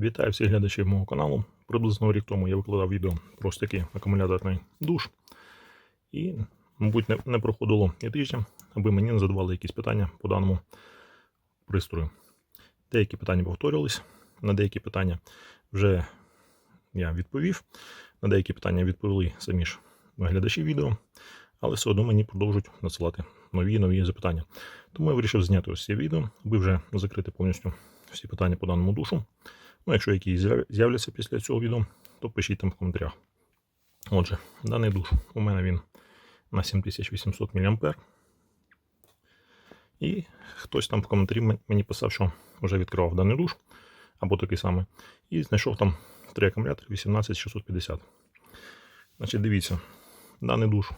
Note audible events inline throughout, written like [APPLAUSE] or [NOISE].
Вітаю всіх глядачів мого каналу. Приблизно рік тому я викладав відео про стики акумуляторний душ. І, мабуть, не, проходило і тижня, аби мені не задавали якісь питання по даному пристрою. Деякі питання повторювались, на деякі питання вже я відповів, на деякі питання відповіли самі ж глядачі відео, але все одно мені продовжують надсилати нові нові запитання. Тому я вирішив зняти ось це відео, аби вже закрити повністю всі питання по даному душу. Ну, якщо якісь з'являться після цього відео, то пишіть там в коментарях. Отже, даний душ у мене він на 7800 мА. І хтось там в коментарі мені писав, що вже відкривав даний душ, або такий самий, і знайшов там три акумулятори 18650. Значить, дивіться, даний душ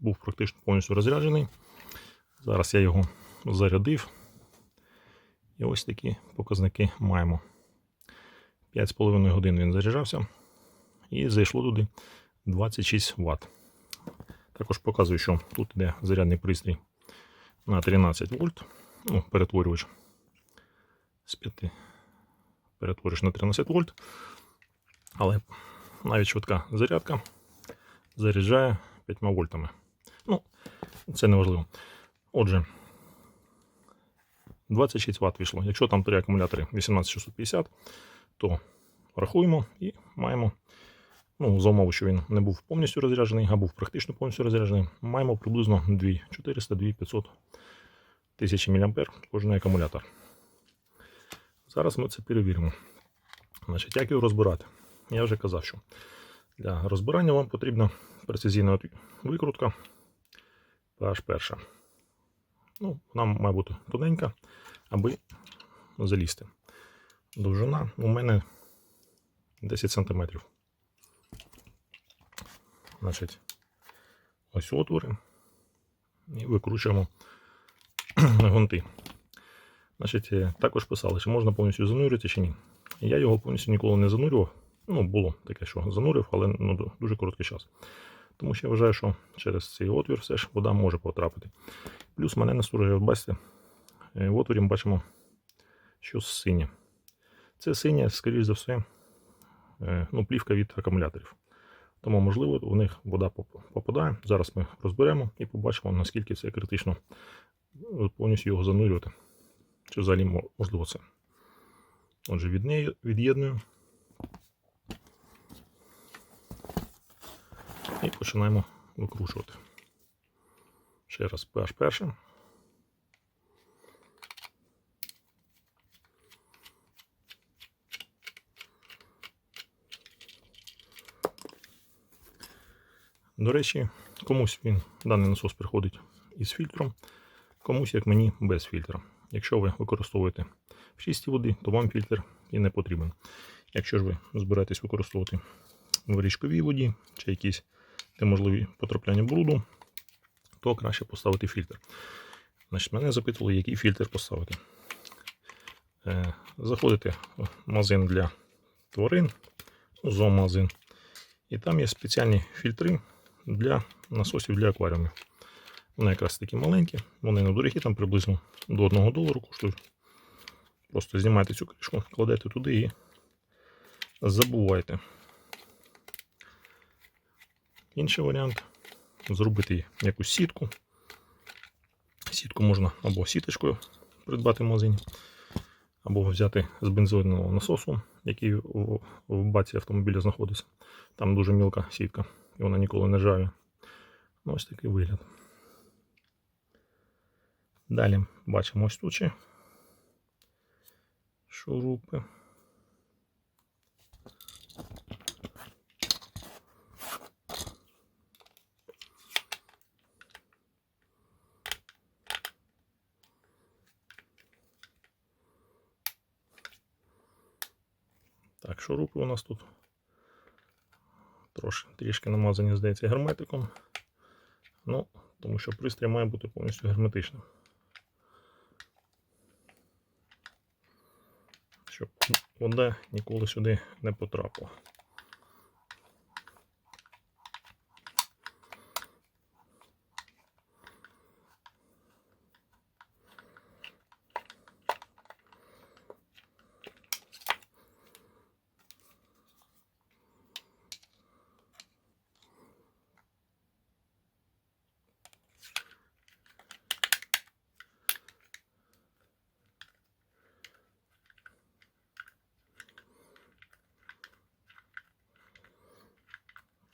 був практично повністю розряджений. Зараз я його зарядив. І ось такі показники маємо. 5,5 годин він заряджався. І зайшло туди 26 Вт. Також показую, що тут йде зарядний пристрій на 13 вольт. Ну, перетворювач з 5 перетворюєш на 13 вольт. Але навіть швидка зарядка заряджає 5 вольтами. Ну, це не важливо. Отже, 26 Вт вийшло. Якщо там три акумулятори 18650, то рахуємо і маємо, ну, за умови, що він не був повністю розряджений, а був практично повністю розряджений, маємо приблизно 2400-2500 тисячі мА кожен акумулятор. Зараз ми це перевіримо. Значить, як його розбирати? Я вже казав, що для розбирання вам потрібна прецизійна викрутка PH1. Ну, вона має бути тоненька, аби залізти. Довжина у мене 10 см. Значить, ось отвори. І викручуємо [CLEARS THROAT] гунти. Значить, е, також писали, чи можна повністю занурювати чи ні. Я його повністю ніколи не занурював. Ну, було таке, що занурив, але ну, дуже короткий час. Тому що я вважаю, що через цей отвір все ж вода може потрапити. Плюс мене насторожує, бачите, е, в отворі ми бачимо, що синє. Це синє, скоріш за все, е, ну, плівка від акумуляторів. Тому, можливо, у них вода попадає. Зараз ми розберемо і побачимо, наскільки це критично е, повністю його занурювати. Чи взагалі мо- можливо це. Отже, від неї від'єдную. І починаємо викручувати. Ще раз PH перше. До речі, комусь він, даний насос приходить із фільтром, комусь, як мені, без фільтра. Якщо ви використовуєте в чистій воді, то вам фільтр і не потрібен. Якщо ж ви збираєтесь використовувати в річковій воді чи якісь де можливі потрапляння бруду, то краще поставити фільтр. Значить, мене запитували, який фільтр поставити. Е, заходите в магазин для тварин, зоомагазин, і там є спеціальні фільтри для насосів для акваріумів. Вони якраз такі маленькі, вони недорогі, там приблизно до 1 долару коштують. Просто знімайте цю кришку, кладете туди і забувайте. Інший варіант зробити якусь сітку. Сітку можна або сіточкою придбати в магазині, або взяти з бензинового насосу, який в баці автомобіля знаходиться. Там дуже мілка сітка, і вона ніколи не. Ну, ось такий вигляд. Далі бачимо ось тут шурупи. Так, шурупи у нас тут трошки трішки намазані, здається, герметиком. Ну, тому що пристрій має бути повністю герметичним. Щоб вода ніколи сюди не потрапила.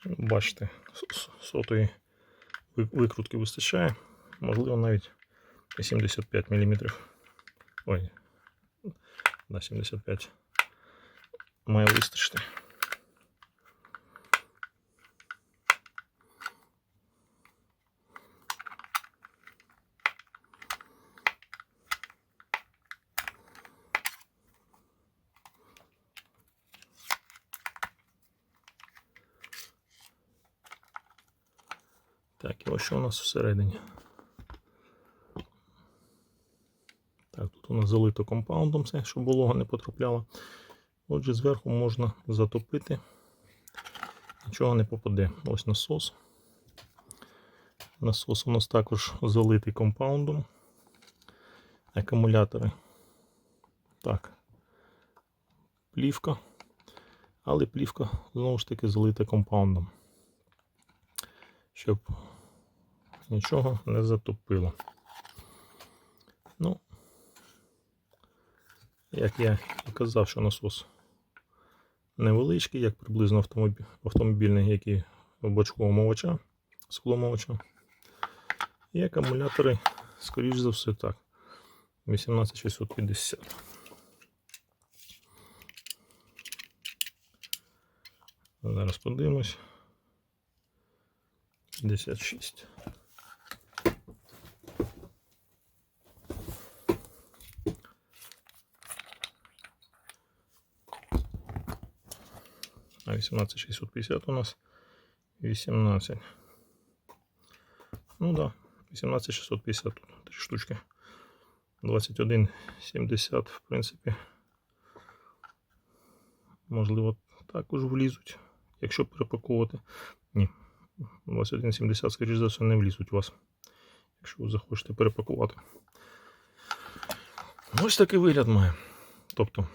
Бачите, с- с- сотої ви- викрутки вистачає. Можливо, навіть і 75 мм. Ой, на 75 має вистачити. Так, і ось що у нас всередині. Так, тут у нас залито компаундом все, щоб волога не потрапляла. Отже, зверху можна затопити. Нічого не попаде. Ось насос. Насос у нас також залитий компаундом. Акумулятори. Так. Плівка. Але плівка знову ж таки залита компаундом. Щоб нічого не затопило. Ну, як я і казав, що насос невеличкий, як приблизно автомобіль, автомобільний, як і в бачку омовача, скломовача. І акумулятори, скоріш за все, так. 18650. Зараз подивимось. 56. 18650 у нас 18. Ну да, 18650 тут три штучки. 2170, в принципі. Можливо, також влізуть, якщо перепаковувати. Ні. 2170, скоріш за все, не влізуть у вас, якщо ви захочете перепакувати. Ось такий вигляд має. Тобто,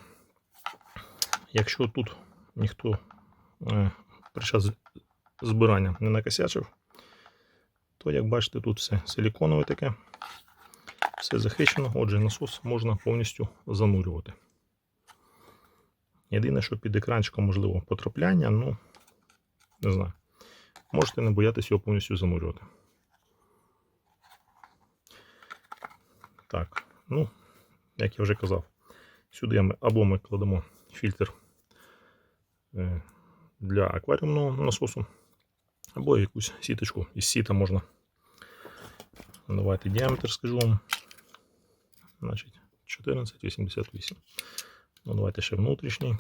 якщо тут ніхто під час збирання не накосячив, то, як бачите, тут все силіконове таке, все захищено, отже, насос можна повністю занурювати. Єдине, що під екранчиком можливо потрапляння, ну, не знаю. Можете не боятися його повністю занурювати. Так, ну, як я вже казав, сюди ми або ми кладемо фільтр е, для акваріумного насосу, або якусь сіточку із сіта можна. Давайте діаметр скажу вам. Значить, 14,88. Ну, давайте ще внутрішній.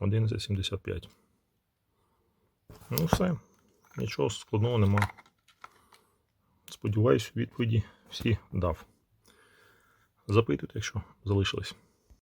11,75. Ну, все. Нічого складного нема. Сподіваюсь, відповіді всі дав. Запитуйте, якщо залишились.